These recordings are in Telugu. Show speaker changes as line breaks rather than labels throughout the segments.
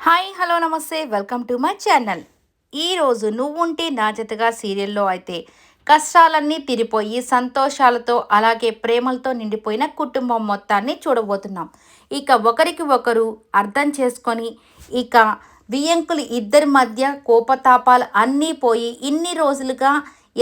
హాయ్ హలో నమస్తే వెల్కమ్ టు మై ఛానల్. ఈరోజు నువ్వుంటే నా జతగా సీరియల్లో అయితే కష్టాలన్నీ తిరిపోయి సంతోషాలతో అలాగే ప్రేమలతో నిండిపోయిన కుటుంబం మొత్తాన్ని చూడబోతున్నాం. ఇక ఒకరికి ఒకరు అర్థం చేసుకొని ఇక బియ్యంకులు ఇద్దరి మధ్య కోపతాపాలు అన్నీ పోయి ఇన్ని రోజులుగా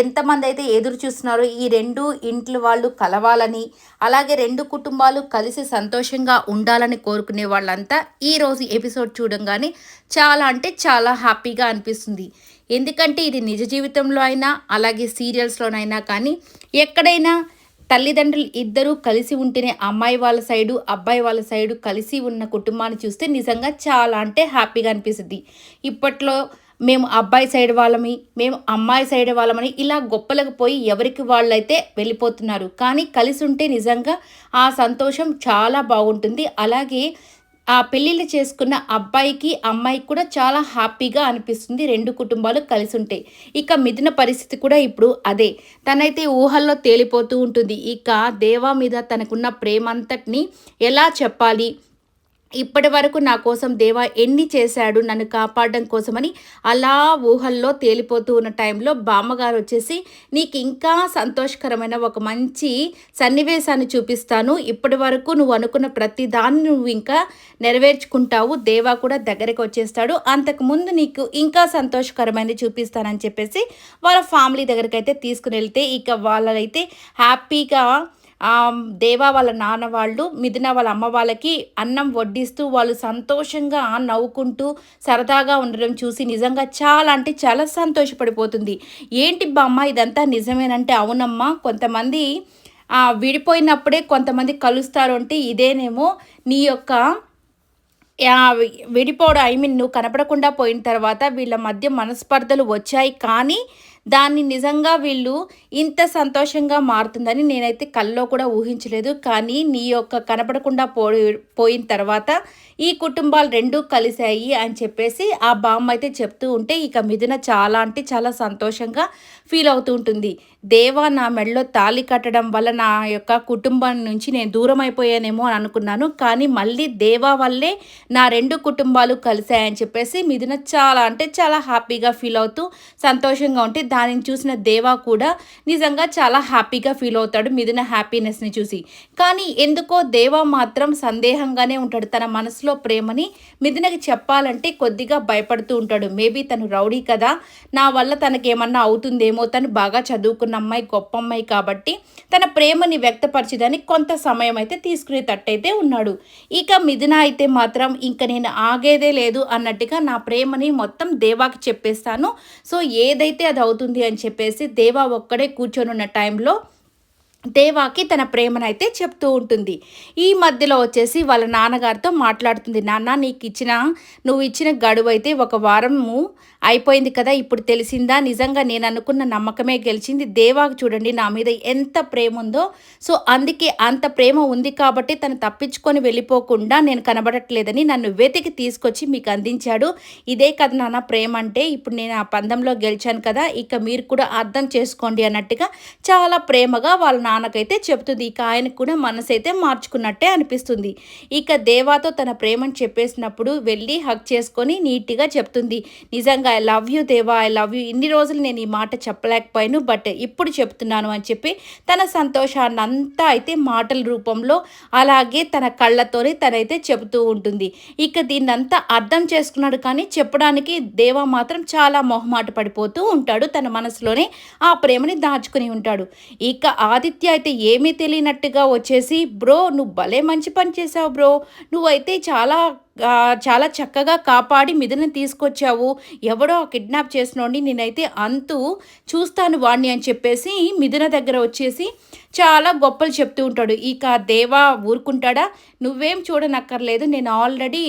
ఎంతమంది అయితే ఎదురు చూస్తున్నారో ఈ రెండు ఇంట్ల వాళ్ళు కలవాలని అలాగే రెండు కుటుంబాలు కలిసి సంతోషంగా ఉండాలని కోరుకునే వాళ్ళంతా ఈరోజు ఎపిసోడ్ చూడంగానే చాలా అంటే చాలా హ్యాపీగా అనిపిస్తుంది. ఎందుకంటే ఇది నిజ జీవితంలో అయినా అలాగే సీరియల్స్లోనైనా కానీ ఎక్కడైనా తల్లిదండ్రులు ఇద్దరూ కలిసి ఉంటేనే అమ్మాయి వాళ్ళ సైడు అబ్బాయి వాళ్ళ సైడు కలిసి ఉన్న కుటుంబాన్ని చూస్తే నిజంగా చాలా అంటే హ్యాపీగా అనిపిస్తుంది. ఇప్పట్లో మేము అబ్బాయి సైడ్ వాళ్ళమి మేము అమ్మాయి సైడ్ వాళ్ళమని ఇలా గొప్పలకు పోయి ఎవరికి వాళ్ళైతే వెళ్ళిపోతున్నారు. కానీ కలిసి ఉంటే నిజంగా ఆ సంతోషం చాలా బాగుంటుంది. అలాగే ఆ పెళ్ళిళ్ళు చేసుకున్న అబ్బాయికి అమ్మాయికి కూడా చాలా హ్యాపీగా అనిపిస్తుంది రెండు కుటుంబాలు కలిసి ఉంటాయి ఇక మిథున పరిస్థితి కూడా ఇప్పుడు అదే. తనైతే ఊహల్లో తేలిపోతూ ఉంటుంది. ఇక దేవా మీద తనకున్న ప్రేమంతటిని ఎలా చెప్పాలి? ఇప్పటి వరకు నా కోసం దేవా ఎన్ని చేశాడు నన్ను కాపాడడం కోసమని అలా ఊహల్లో తేలిపోతూ ఉన్న టైంలో బామ్మగారు వచ్చేసి నీకు ఇంకా సంతోషకరమైన ఒక మంచి సన్నివేశాన్ని చూపిస్తాను. ఇప్పటి వరకు నువ్వు అనుకున్న ప్రతి దాన్ని నువ్వు ఇంకా నెరవేర్చుకుంటావు. దేవా కూడా దగ్గరికి వచ్చేస్తాడు. అంతకుముందు నీకు ఇంకా సంతోషకరమైనది చూపిస్తానని చెప్పేసి వాళ్ళ ఫ్యామిలీ దగ్గరికి అయితే తీసుకుని వెళ్తే ఇక వాళ్ళైతే హ్యాపీగా దేవా వాళ్ళ నాన్న వాళ్ళు మిథున వాళ్ళ అమ్మ వాళ్ళకి అన్నం వడ్డిస్తూ వాళ్ళు సంతోషంగా నవ్వుకుంటూ సరదాగా ఉండడం చూసి నిజంగా చాలా అంటే చాలా సంతోషపడిపోతుంది. ఏంటి బామ్మ ఇదంతా నిజమేనంటే అవునమ్మా. కొంతమంది విడిపోయినప్పుడే కొంతమంది కలుస్తారు అంటే ఇదేనేమో నీ యొక్క విడిపోవడం ఐ మీన్ నువ్వు కనపడకుండా పోయిన తర్వాత వీళ్ళ మధ్య మనస్పర్ధలు వచ్చాయి. కానీ దాన్ని నిజంగా వీళ్ళు ఇంత సంతోషంగా మారుతుందని నేనైతే కల్లో కూడా ఊహించలేదు. కానీ నీ యొక్క కనపడకుండా పోయి పోయిన తర్వాత ఈ కుటుంబాలు రెండూ కలిశాయి అని చెప్పేసి ఆ బామ్మ అయితే చెప్తూ ఉంటే ఇక మిథున చాలా అంటే చాలా సంతోషంగా ఫీల్ అవుతూ ఉంటుంది. దేవా నా మెడలో తాళి కట్టడం వల్ల నా యొక్క కుటుంబం నుంచి నేను దూరం అయిపోయానేమో అని అనుకున్నాను. కానీ మళ్ళీ దేవా వల్లే నా రెండు కుటుంబాలు కలిశాయని చెప్పేసి మిథున చాలా అంటే చాలా హ్యాపీగా ఫీల్ అవుతూ సంతోషంగా ఉంటే దానిని చూసిన దేవా కూడా నిజంగా చాలా హ్యాపీగా ఫీల్ అవుతాడు మిథున హ్యాపీనెస్ని చూసి. కానీ ఎందుకో దేవా మాత్రం సందేహంగానే ఉంటాడు. తన మనసులో ప్రేమని మిథునకి చెప్పాలంటే కొద్దిగా భయపడుతూ ఉంటాడు. మేబీ తను రౌడీ కదా. నా వల్ల తనకేమన్నా అవుతుందేమో. తను బాగా చదువుకున్న అమ్మాయి గొప్ప అమ్మాయి కాబట్టి తన ప్రేమని వ్యక్తపరిచేదని కొంత సమయం అయితే తీసుకునేటట్టయితే ఉన్నాడు. ఇక మిథున అయితే మాత్రం ఇంక నేను ఆగేదే లేదు అన్నట్టుగా నా ప్రేమని మొత్తం దేవాకి చెప్పేస్తాను. సో ఏదైతే అది అవుతుంది అవుతుంది అని చెప్పేసి దేవా ఒక్కడే కూర్చొని ఉన్న టైంలో దేవాకి తన ప్రేమనైతే చెప్తూ ఉంటుంది. ఈ మధ్యలో వచ్చేసి వాళ్ళ నాన్నగారితో మాట్లాడుతుంది. నాన్న నీకు ఇచ్చిన నువ్వు ఇచ్చిన గడువు అయితే ఒక వారము అయిపోయింది కదా. ఇప్పుడు తెలిసిందా? నిజంగా నేను అనుకున్న నమ్మకమే గెలిచింది. దేవాకి చూడండి నా మీద ఎంత ప్రేమ ఉందో. సో అందుకే అంత ప్రేమ ఉంది కాబట్టి తను తప్పించుకొని వెళ్ళిపోకుండా నేను కనబడట్లేదని నన్ను వెతికి తీసుకొచ్చి మీకు అందించాడు. ఇదే కదా నాన్న ప్రేమ అంటే. ఇప్పుడు నేను ఆ పందంలో గెలిచాను కదా. ఇక మీరు కూడా అర్థం చేసుకోండి అన్నట్టుగా చాలా ప్రేమగా వాళ్ళ నాన్నకైతే చెబుతుంది. ఇక ఆయనకు కూడా మనసు అయితే మార్చుకున్నట్టే అనిపిస్తుంది. ఇక దేవాతో తన ప్రేమను చెప్పేసినప్పుడు వెళ్ళి హక్ చేసుకొని నీట్గా చెప్తుంది. నిజంగా ఐ లవ్ యూ దేవా ఐ లవ్ యూ. ఇన్ని రోజులు నేను ఈ మాట చెప్పలేకపోయాను బట్ ఇప్పుడు చెప్తున్నాను అని చెప్పి తన సంతోషాన్ని అంతా అయితే మాటల రూపంలో అలాగే తన కళ్ళతోనే తనైతే చెబుతూ ఉంటుంది. ఇక దీన్నంతా అర్థం చేసుకున్నాడు కానీ చెప్పడానికి దేవా మాత్రం చాలా మొహమాట పడిపోతూ ఉంటాడు. తన మనసులోనే ఆ ప్రేమని దాచుకుని ఉంటాడు. ఇక ఆదిత్య అయితే ఏమీ తెలియనట్టుగా వచ్చేసి బ్రో నువ్వు భలే మంచి పని చేసావు బ్రో. నువ్వైతే చాలా చాలా చక్కగా కాపాడి మిథున తీసుకొచ్చావు. ఎవడో కిడ్నాప్ చేసినోడిని నేనైతే అంతు చూస్తాను వాణ్ణి అని చెప్పేసి మిథున దగ్గర వచ్చేసి చాలా గొప్పలు చెప్తూ ఉంటాడు. ఇక దేవా ఊరుకుంటాడా? నువ్వేం చూడనక్కర్లేదు. నేను ఆల్రెడీ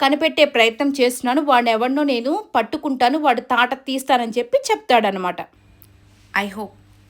కనిపెట్టే ప్రయత్నం చేస్తున్నాను. వాడిని ఎవరినో నేను పట్టుకుంటాను. వాడు తాట తీస్తానని చెప్పి చెప్తాడనమాట ఐ హోప్